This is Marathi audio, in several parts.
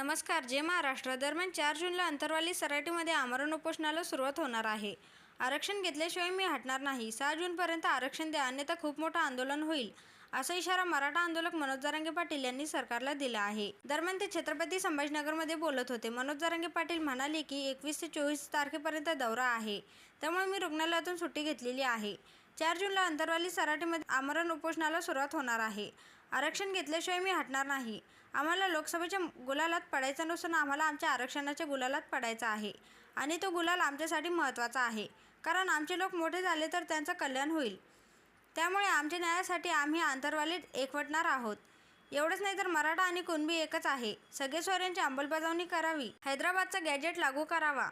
नमस्कार जे महाराष्ट्र दरम्यान चार जूनला अंतरवाली सराटीमध्ये आमरण उपोषणाला सुरुवात होणार आहे. आरक्षण घेतल्याशिवाय मी हटणार नाही. सहा जूनपर्यंत आरक्षण द्या अन्यथा खूप मोठं आंदोलन होईल असा इशारा मराठा आंदोलक मनोज जारांगे पाटील यांनी सरकारला दिला आहे. दरम्यान ते छत्रपती संभाजीनगरमध्ये बोलत होते. मनोज जारांगे पाटील म्हणाले की एकवीस ते चोवीस तारखेपर्यंत दौरा आहे. त्यामुळे मी रुग्णालयातून सुट्टी घेतलेली आहे. चार जूनला अंतरवाली सराटीमध्ये आमरण उपोषणाला सुरुवात होणार आहे. आरक्षण घेतल्याशिवाय मी हटणार नाही. आम्हाला लोकसभेच्या गुलालात पडायचं नसून आम्हाला आमच्या आरक्षणाच्या गुलालात पडायचं आहे. आणि तो गुलाल आमच्यासाठी महत्त्वाचा आहे. कारण आमचे लोक मोठे झाले तर त्यांचं कल्याण होईल. त्यामुळे आमच्या न्यायासाठी आम्ही आंतरवालीत एकवटणार आहोत. एवढंच नाही तर मराठा आणि कुणबी एकच आहे. सगळे सोयऱ्यांची अंमलबजावणी करावी. हैदराबादचा गॅजेट लागू करावा.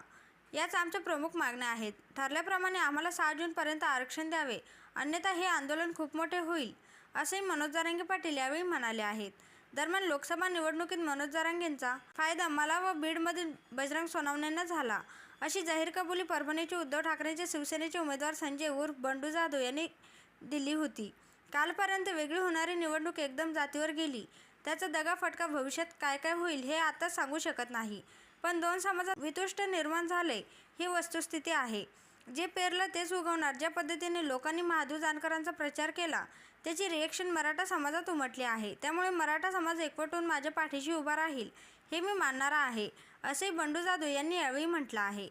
याच आमच्या प्रमुख मागण्या आहेत. ठरल्याप्रमाणे आम्हाला सहा जूनपर्यंत आरक्षण द्यावे. अन्यथा हे आंदोलन खूप मोठे होईल. असेही मनोज जारांगे पाटील यावेळी म्हणाले आहेत. दरम्यान लोकसभा निवडणुकीत मनोज जारांगेंचा फायदा मला व बीडमधील बजरंग सोनवणेंना झाला. अशी जाहीर कबुली परभणीचे उद्धव ठाकरेंचे शिवसेनेचे उमेदवार संजय उर्फ बंडू जाधव यांनी दिली होती. कालपर्यंत वेगळी होणारी निवडणूक एकदम जातीवर गेली. त्याचा दगा फटका भविष्यात काय काय होईल हे आता सांगू शकत नाही. पण दोन समाजात वितुष्ट निर्माण झाले ही वस्तुस्थिती आहे. जे पेरलं तेच उगवणार. ज्या पद्धतीने लोकांनी महादू जानकरांचा प्रचार केला त्याची रिएक्शन मराठा समाजात उमटली आहे. त्यामुळे मराठा समाज एकवटून माझ्या पाठीशी उभा राहील हे मी मानणारा आहे असे बंडू जाधव यांनी यावेळी म्हटलं आहे.